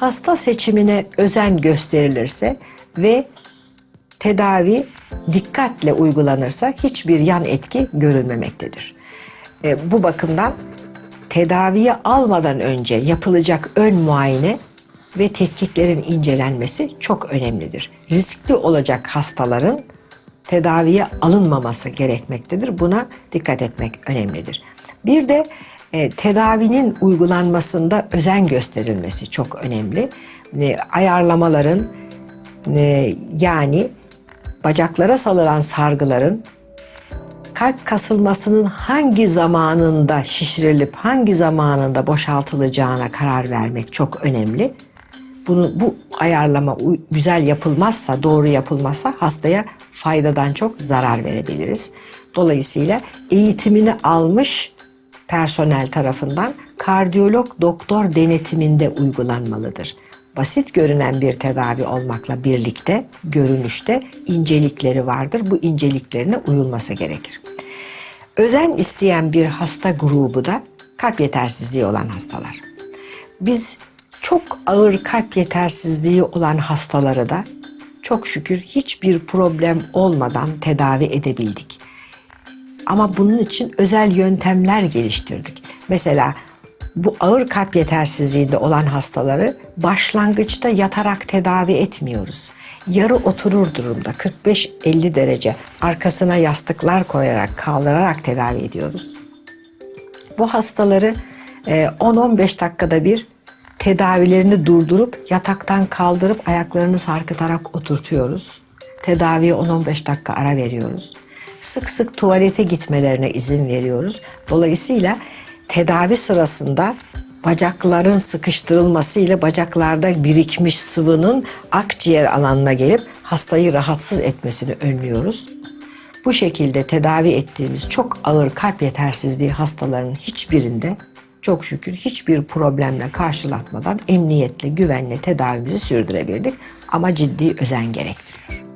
hasta seçimine özen gösterilirse ve tedavi dikkatle uygulanırsa hiçbir yan etki görülmemektedir. E, bu bakımdan tedaviye almadan önce yapılacak ön muayene ve tetkiklerin incelenmesi çok önemlidir. Riskli olacak hastaların tedaviye alınmaması gerekmektedir. Buna dikkat etmek önemlidir. Bir de e, tedavinin uygulanmasında özen gösterilmesi çok önemli. E, ayarlamaların e, yani bacaklara salılan sargıların kalp kasılmasının hangi zamanında şişirilip hangi zamanında boşaltılacağına karar vermek çok önemli. Bunu bu ayarlama güzel yapılmazsa, doğru yapılmazsa hastaya faydadan çok zarar verebiliriz. Dolayısıyla eğitimini almış personel tarafından kardiyolog doktor denetiminde uygulanmalıdır. Basit görünen bir tedavi olmakla birlikte görünüşte incelikleri vardır. Bu inceliklerine uyulması gerekir. Özen isteyen bir hasta grubu da kalp yetersizliği olan hastalar. Biz çok ağır kalp yetersizliği olan hastaları da çok şükür hiçbir problem olmadan tedavi edebildik. Ama bunun için özel yöntemler geliştirdik. Mesela bu ağır kalp yetersizliğinde olan hastaları başlangıçta yatarak tedavi etmiyoruz. Yarı oturur durumda 45-50 derece arkasına yastıklar koyarak kaldırarak tedavi ediyoruz. Bu hastaları e, 10-15 dakikada bir tedavilerini durdurup yataktan kaldırıp ayaklarını sarkıtarak oturtuyoruz. Tedaviye 10-15 dakika ara veriyoruz. Sık sık tuvalete gitmelerine izin veriyoruz. Dolayısıyla tedavi sırasında bacakların sıkıştırılması ile bacaklarda birikmiş sıvının akciğer alanına gelip hastayı rahatsız etmesini önlüyoruz. Bu şekilde tedavi ettiğimiz çok ağır kalp yetersizliği hastalarının hiçbirinde çok şükür hiçbir problemle karşılatmadan emniyetle, güvenle tedavimizi sürdürebildik ama ciddi özen gerektiriyor.